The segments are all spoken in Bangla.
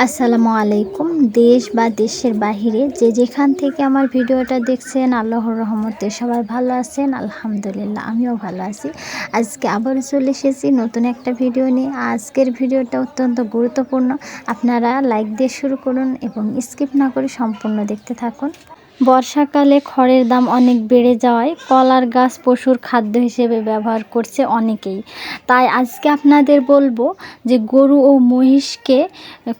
আসসালামু আলাইকুম। দেশ বা দেশের বাহিরে যে যেখান থেকে আমার ভিডিওটা দেখছেন, আল্লাহর রহমতে সবাই ভালো আছেন, আলহামদুলিল্লাহ, আমিও ভালো আছি। আজকে আবার চলে এসেছি নতুন একটা ভিডিও নিয়ে। আজকের ভিডিওটা অত্যন্ত গুরুত্বপূর্ণ। আপনারা লাইক দিয়ে শুরু করুন এবং স্কিপ না করে সম্পূর্ণ দেখতে থাকুন। বর্ষাকালে খড়ের দাম অনেক বেড়ে যাওয়ায় কলার গাছ পশুর খাদ্য হিসেবে ব্যবহার করছে অনেকেই। তাই আজকে আপনাদের বলব যে গরু ও মহিষকে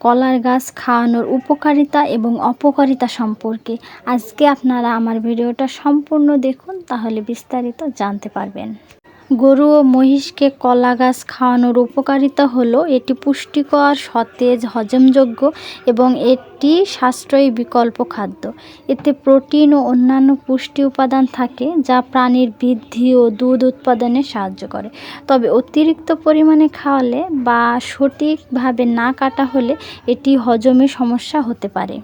কলার গাছ খাওয়ানোর উপকারিতা এবং অপকারিতা সম্পর্কে আজকে আপনারা আমার ভিডিওটা সম্পূর্ণ দেখুন, তাহলে বিস্তারিত জানতে পারবেন। গরু ও মহিষকে কলা গাছ খাওয়ানোর উপকারিতা হলো এটি পুষ্টিকর, সতেজ, হজমযোগ্য এবং এটি সাশ্রয়ী বিকল্প খাদ্য। এতে প্রোটিন ও অন্যান্য পুষ্টি উপাদান থাকে যা প্রাণীর বৃদ্ধি ও দুধ উৎপাদনে সাহায্য করে। তবে অতিরিক্ত পরিমাণে খাওয়ালে বা সঠিকভাবে না কাটা হলে এটি হজমে সমস্যা হতে পারে।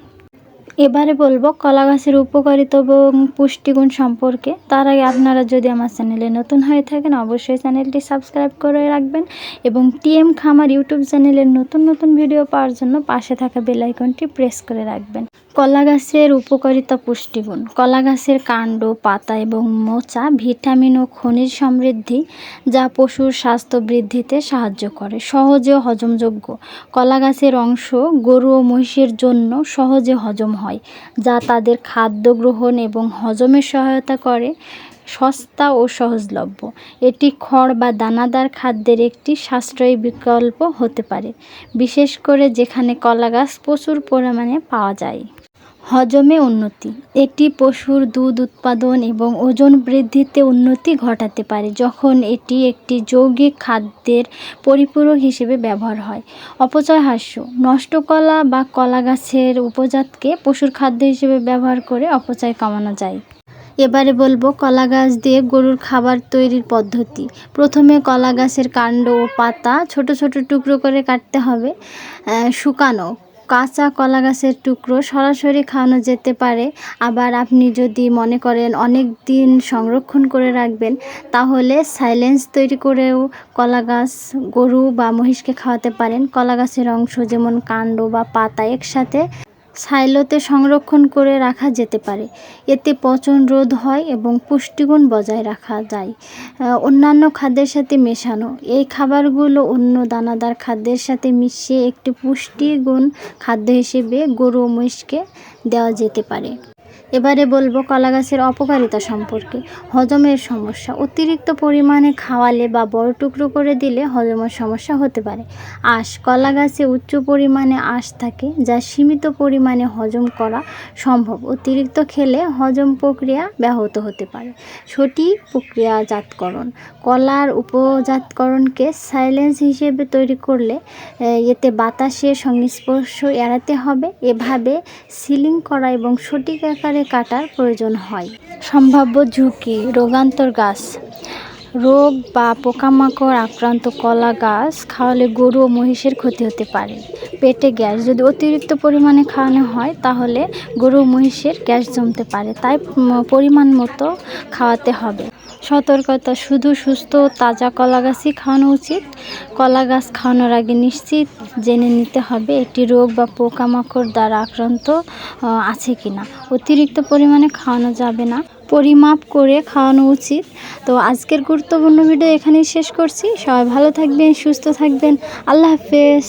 এবারে বলব, কলা গাছের উপকারিতা এবং পুষ্টিগুণ সম্পর্কে। তার আগে আপনারা যদি আমার চ্যানেলে নতুন হয়ে থাকেন, অবশ্যই চ্যানেলটি সাবস্ক্রাইব করে রাখবেন এবং টিএম খামার ইউটিউব চ্যানেলের নতুন নতুন ভিডিও পাওয়ার জন্য পাশে থাকা বেলাইকনটি প্রেস করে রাখবেন। কলা গাছের উপকারিতা পুষ্টিগুণ। কলা গাছের কাণ্ড, পাতা এবং মোচা, ভিটামিন ও খনিজ সমৃদ্ধি যা পশুর স্বাস্থ্য বৃদ্ধিতে সাহায্য করে। সহজে হজমযোগ্য কলা গাছের অংশ গরু ও মহিষের জন্য সহজে হজম হয়, যা তাদের খাদ্য গ্রহণ এবং হজমের সহায়তা করে, সস্তা ও সহজলভ্য। এটি খড় বা দানাদার খাদ্যের একটি সাশ্রয়ী বিকল্প হতে পারে, বিশেষ করে যেখানে কলা গাছ প্রচুর পরিমাণে পাওয়া যায়। হজমে উন্নতি। এটি পশুর দুধ উৎপাদন এবং ওজন বৃদ্ধিতে উন্নতি ঘটাতে পারে যখন এটি একটি যৌগিক খাদ্যের পরিপূরক হিসেবে ব্যবহার হয়। অপচয় হাস্য। নষ্ট কলা বা কলা গাছের উপজাতকে পশুর খাদ্য হিসেবে ব্যবহার করে অপচয় কমানো যায়। এবারে বলব কলা গাছ দিয়ে গরুর খাবার তৈরির পদ্ধতি। প্রথমে কলা গাছের কাণ্ড ও পাতা ছোট ছোট টুকরো করে কাটতে হবে শুকানো। কাঁচা কলা গাছের টুকরো সরাসরি খাওয়ানো যেতে পারে। আবার আপনি যদি মনে করেন অনেক দিন সংরক্ষণ করে রাখবেন, তাহলে সাইলেন্স তৈরি করেও কলা গাছ, গরু বা মহিষকে খাওয়াতে পারেন। কলা গাছের অংশ যেমন কাণ্ড বা পাতা একসাথে সাইলোতে সংরক্ষণ করে রাখা যেতে পারে। এতে পচন রোধ হয় এবং পুষ্টিগুণ বজায় রাখা যায়। অন্যান্য খাদ্যের সাথে মেশানো। এই খাবারগুলো অন্য দানাদার খাদ্যের সাথে মিশিয়ে একটি পুষ্টিগুণ খাদ্য হিসেবে গরু মহিষকে দেওয়া যেতে পারে। এবারে বলব কলা গাছের অপকারিতা সম্পর্কে। হজমের সমস্যা, অতিরিক্ত পরিমাণে খাওয়ালে বা বড় টুকরো করে দিলে হজমের সমস্যা হতে পারে। আঁশ কলা গাছে উচ্চ পরিমাণে আঁশ থাকে যা সীমিত পরিমাণে হজম করা সম্ভব। অতিরিক্ত খেলে হজম প্রক্রিয়া ব্যাহত হতে পারে। সঠিক প্রক্রিয়াজাতকরণ, কলার উপজাতকরণকে সাইলেন্স হিসেবে তৈরি করলে এতে বাতাসের সংস্পর্শ এড়াতে হবে। এভাবে সিলিং করা এবং সঠিক আকারে করে কাটার প্রয়োজন হয়। সম্ভাব্য ঝুঁকি, রোগান্তর গাছ, রোগ বা পোকামাকড় আক্রান্ত কলা গাছ খাওয়ালে গরু ও মহিষের ক্ষতি হতে পারে। পেটে গ্যাস যদি অতিরিক্ত পরিমাণে খাওয়ানো হয়, তাহলে গরু মহিষের গ্যাস জমতে পারে। তাই পরিমাণ মতো খাওয়াতে হবে। সতর্কতা, শুধু সুস্থ তাজা কলা গাছই খাওয়ানো উচিত। কলা গাছ খাওয়ানোর আগে নিশ্চিত জেনে নিতে হবে এটি রোগ বা পোকামাকড় দ্বারা আক্রান্ত আছে কি না অতিরিক্ত পরিমাণে খাওয়ানো যাবে না। পরিমাপ করে খাওয়ানো উচিত। তো আজকের গুরুত্বপূর্ণ ভিডিও এখানেই শেষ করছি। সবাই ভালো থাকবেন, সুস্থ থাকবেন। আল্লাহ হাফেজ।